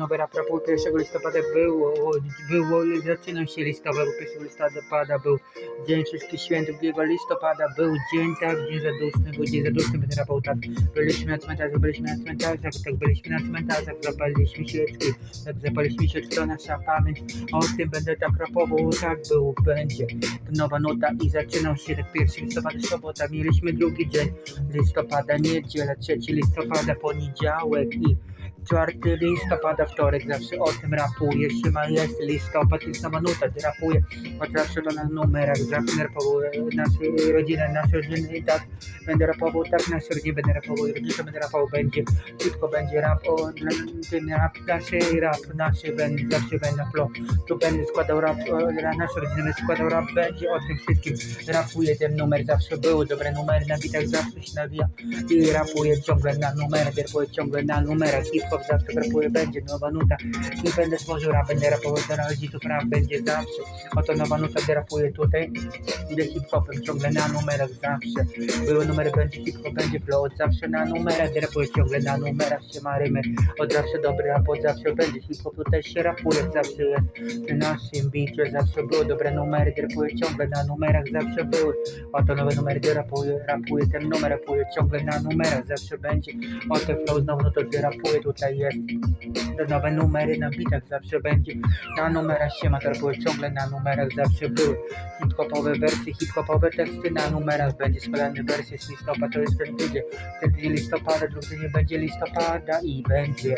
nowy rap rapu 1 listopada było, było, zaczynał się listopad, bo 1 listopada był Dzień Wszystkich Świętych, 2 listopada był dzień tak, dzień zaduszny, był dzień zaduszny, będę rapał tak, byliśmy na cmentarzach, byliśmy na cmentarzach, tak byliśmy na cmentarzach, zapaliliśmy świeczki, tak zapaliliśmy świeczki, to nasza pamięć, o tym będę tak rapował, tak był, będzie, nowa nota i zaczynał się tak 1 listopada, sobota, mieliśmy drugi dzień listopada, niedziela, 3 listopada, poniedziałek i 4 listopada, wtorek, zawsze o tym rapuję, siema jest listopad, jest nowa nuta, rapuję, zawsze to na numerach, zawsze rapował e, nasze rodziny, nasze rodziny i tak będę rapował, tak nasze rodziny będę rapował rodzice będę rapował, będzie, tylko będzie rap, o tym rap, nasze rap, nasze będę, zawsze będę flow, tu będę składał rap, o, nasze rodziny będę składał rap, będzie o tym wszystkim, rapuję ten numer, zawsze był, dobre numery na bitach zawsze się nawija. I rapuję ciągle na numerach, rapuję ciągle na numerach, hip-hop zawsze rapuję, będzie nowa nuta. I będę tworzył rap, będę rapował dla rodziców, rap będzie zawsze, oto nowa nuta, gdy rapuję tutaj, idę hip-hopem ciągle na numerach zawsze, były numery, będzie hip-hop, będzie flow, od zawsze na numerach, gdy rapuję ciągle na numerach, się ma rymy, od zawsze dobry rap, od zawsze będzie hip-hop, tutaj się rapuje, zawsze jest w naszym bicie, zawsze były dobre numery, gdy rapuję ciągle na numerach, zawsze były, oto nowe numery, gdy rapuję, rapuję ten numer, rapuję ciągle na numerach, zawsze będzie, oto flow znowu, no to gdy rapuję, tutaj jest, te nowe numery na bitach, zawsze będzie, na numerach się ma, to rapuję ciągle na numerach, zawsze były, hip-hopowe wersje, hip-hopowe teksty, na numerach będzie składane wersje z listopada, to jest ten tydzień, ten tydzień listopada, drugi tydzień będzie listopada i będzie,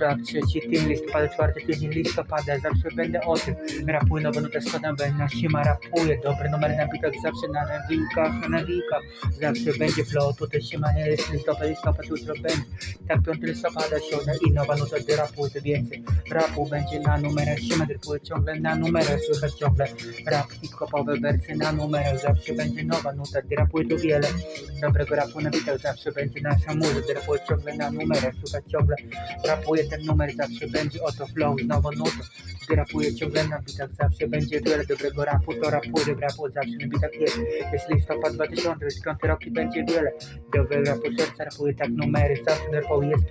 tak, trzeci tydzień listopada, czwarty tydzień listopada, zawsze będę o tym, rapuję nowe nuty, składam, będę na siema, rapuję, dobre numery na bitach, zawsze na nawikach, na nawikach, zawsze będzie flow, tutaj siema, jest listopad, listopad, jutro będzie, tak 5 listopada, środa i nowa nuta, gdy rapuję, to więcej, rapu będzie na numerach, siema, rapuję ciągle na numerach, słychać ciągle, rap hip-hopowe wersje na numerach, zawsze będzie nowa nuta, gdy rapuję tu wiele, dobrego rapu na bitach, zawsze będzie nasza muza, gdy rapuję ciągle na numerach, słychać ciągle, rapuję ten numer, zawsze będzie oto flow, znowu nuta, gdy rapuję ciągle na bitach, zawsze będzie wiele dobrego rapu, to rapuję, dobry rapu zawsze na bitach jest, jest listopad 2025 rok i będzie wiele, dobrego rapu serca, rapuję tak numery, zawsze rapuję, jest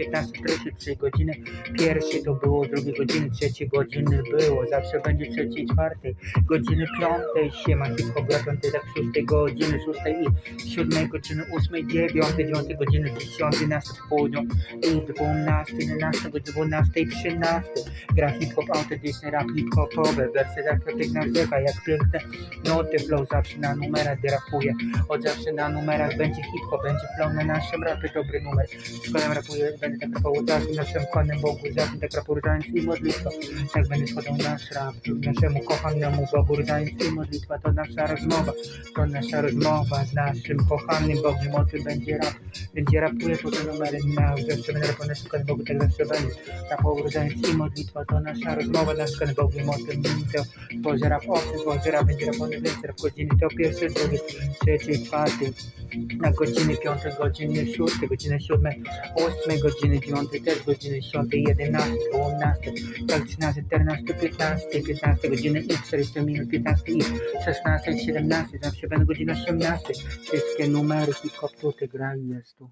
15.33 godziny, pierwszy to było, drugiej godziny, trzeciej godziny było, zawsze będzie trzeciej, czwartej, godziny piątej, siema, hip-hop, gra piątej, tak szóstej godziny, szóstej i siódmej godziny, ósmej, dziewiątej, dziewiątej godziny, dziesiątej, na południu i dwunastej, jedenastej, dwunastej, trzynastej, gra hip-hop, autentyczny rap hip-hopowy, wersje taka piękna rzeka, jak piękne noty, flow zawsze na numerach, gdy rapuję, od zawsze na numerach będzie hip-hop, będzie flow na naszym rapie, dobry numer, składam rapuję, będę tak rapował zawsze naszym Panem Bogu, rapował i modlitwa, tak będę składał nasz rap, naszemu kochanemu Bogu, i modlitwa, to nasza rozmowa, to nasza rozmowa z naszym kochanym Bogiem, o tym będzie rap, będzie rapuje po te numery, na będę rapował naszym Panem Bogu, tak zawsze będzie, rapował i modlitwa, to nasza rozmowa naszym Panem Bogiem, o tym będzie, Boże rap, o tym Boże rap, będzie rapował więcej, rap godziny, to pierwszy, drugi, trzeci, czwarty, na godziny 5, godziny 6, godziny 7, 8, godziny 9, też godziny 10, 11, 12, tak 13, 14, 15, 15 godziny i 40 minut, 15 i 16, 17, zawsze będą godzina 18. Wszystkie numery hip-hop tutaj gra i jest.